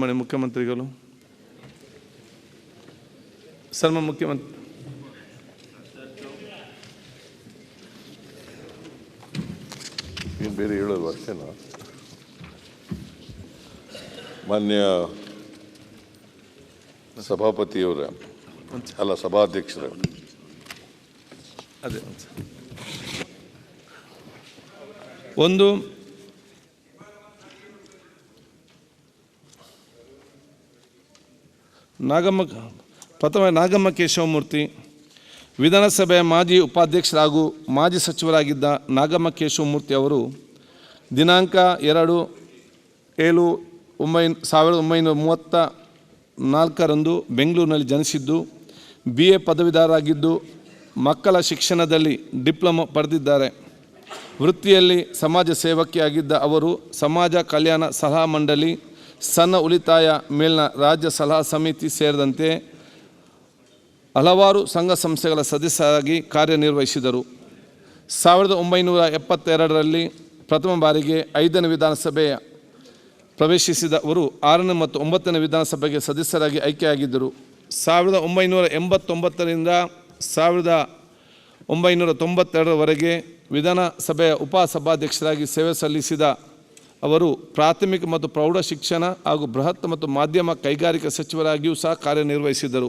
ಮಾನ್ಯ ಮುಖ್ಯಮಂತ್ರಿಗಳು. ಸನ್ಮ ಮುಖ್ಯಮಂತ್ರಿ. ಏನು ಬೇರೆ ಹೇಳೋದು ಅಷ್ಟೇನಾ? ಮಾನ್ಯ ಸಭಾಪತಿಯವರ ಅಲ್ಲ ಸಭಾಧ್ಯಕ್ಷರ. ಅದೇ. ಒಂದು ಸಲ. ಒಂದು ನಾಗಮ್ಮ, ಪ್ರಥಮ ನಾಗಮ್ಮ ಕೇಶವಮೂರ್ತಿ ವಿಧಾನಸಭೆಯ ಮಾಜಿ ಉಪಾಧ್ಯಕ್ಷರಾಗೂ ಮಾಜಿ ಸಚಿವರಾಗಿದ್ದ ನಾಗಮ್ಮ ಕೇಶವಮೂರ್ತಿ ಅವರು ದಿನಾಂಕ ಎರಡು ಏಳು ಒಂಬೈ, ಸಾವಿರದ ಒಂಬೈನೂರ ಮೂವತ್ತ ನಾಲ್ಕರಂದು ಬೆಂಗಳೂರಿನಲ್ಲಿ ಜನಿಸಿದ್ದು ಬಿ ಎ ಪದವೀಧರರಾಗಿದ್ದು, ಮಕ್ಕಳ ಶಿಕ್ಷಣದಲ್ಲಿ ಡಿಪ್ಲೊಮೊ ಪಡೆದಿದ್ದಾರೆ. ವೃತ್ತಿಯಲ್ಲಿ ಸಮಾಜ ಸೇವಕಿಯಾಗಿದ್ದ ಅವರು ಸಮಾಜ ಕಲ್ಯಾಣ ಸಲಹಾ ಮಂಡಳಿ ಸಣ್ಣ ಉಳಿತಾಯ ಮೇಲಿನ ರಾಜ್ಯ ಸಲಹಾ ಸಮಿತಿ ಸೇರಿದಂತೆ ಹಲವಾರು ಸಂಘ ಸಂಸ್ಥೆಗಳ ಸದಸ್ಯರಾಗಿ ಕಾರ್ಯನಿರ್ವಹಿಸಿದರು. ಸಾವಿರದ ಒಂಬೈನೂರ ಎಪ್ಪತ್ತೆರಡರಲ್ಲಿ ಪ್ರಥಮ ಬಾರಿಗೆ ಐದನೇ ವಿಧಾನಸಭೆಯ ಪ್ರವೇಶಿಸಿದವರು ಆರನೇ ಮತ್ತು ಒಂಬತ್ತನೇ ವಿಧಾನಸಭೆಗೆ ಸದಸ್ಯರಾಗಿ ಆಯ್ಕೆಯಾಗಿದ್ದರು. ಸಾವಿರದ ಒಂಬೈನೂರ ಎಂಬತ್ತೊಂಬತ್ತರಿಂದ ಸಾವಿರದ ಒಂಬೈನೂರ ತೊಂಬತ್ತೆರಡರವರೆಗೆ ವಿಧಾನಸಭೆಯ ಉಪಸಭಾಧ್ಯಕ್ಷರಾಗಿ ಸೇವೆ ಸಲ್ಲಿಸಿದ ಅವರು ಪ್ರಾಥಮಿಕ ಮತ್ತು ಪ್ರೌಢ ಶಿಕ್ಷಣ ಹಾಗೂ ಬೃಹತ್ ಮತ್ತು ಮಾಧ್ಯಮ ಕೈಗಾರಿಕಾ ಸಚಿವರಾಗಿಯೂ ಸಹ ಕಾರ್ಯನಿರ್ವಹಿಸಿದರು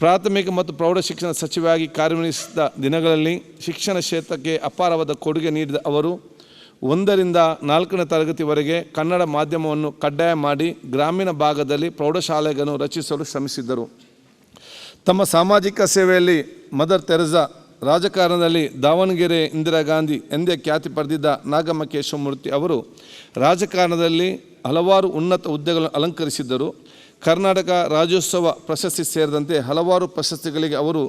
ಪ್ರಾಥಮಿಕ ಮತ್ತು ಪ್ರೌಢ ಶಿಕ್ಷಣ ಸಚಿವರಾಗಿ ಕಾರ್ಯನಿರ್ವಹಿಸಿದ ದಿನಗಳಲ್ಲಿ ಶಿಕ್ಷಣ ಕ್ಷೇತ್ರಕ್ಕೆ ಅಪಾರವಾದ ಕೊಡುಗೆ ನೀಡಿದ ಅವರು, ಒಂದರಿಂದ ನಾಲ್ಕನೇ ತರಗತಿವರೆಗೆ ಕನ್ನಡ ಮಾಧ್ಯಮವನ್ನು ಕಡ್ಡಾಯ ಮಾಡಿ ಗ್ರಾಮೀಣ ಭಾಗದಲ್ಲಿ ಪ್ರೌಢಶಾಲೆಗಳನ್ನು ರಚಿಸಲು ಶ್ರಮಿಸಿದ್ದರು. ತಮ್ಮ ಸಾಮಾಜಿಕ ಸೇವೆಯಲ್ಲಿ ಮದರ್ ತೆರೆಸಾ ರಾಜಕಾರಣದಲ್ಲಿ ದಾವಣಗೆರೆ ಇಂದಿರಾ ಗಾಂಧಿ ಎಂದೇ ಖ್ಯಾತಿ ಪಡೆದಿದ್ದ ನಾಗಮ್ಮ ಕೇಶವಮೂರ್ತಿ ಅವರು ರಾಜಕಾರಣದಲ್ಲಿ ಹಲವಾರು ಉನ್ನತ ಹುದ್ದೆಗಳನ್ನು ಅಲಂಕರಿಸಿದ್ದರು. ಕರ್ನಾಟಕ ರಾಜ್ಯೋತ್ಸವ ಪ್ರಶಸ್ತಿ ಸೇರಿದಂತೆ ಹಲವಾರು ಪ್ರಶಸ್ತಿಗಳಿಗೆ ಅವರು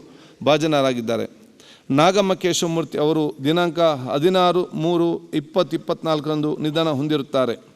ಭಾಜನರಾಗಿದ್ದಾರೆ. ನಾಗಮ್ಮ ಕೇಶವಮೂರ್ತಿ ಅವರು ದಿನಾಂಕ ಹದಿನಾರು ಮೂರು ಇಪ್ಪತ್ತು ಇಪ್ಪತ್ನಾಲ್ಕರಂದು ನಿಧನ ಹೊಂದಿರುತ್ತಾರೆ.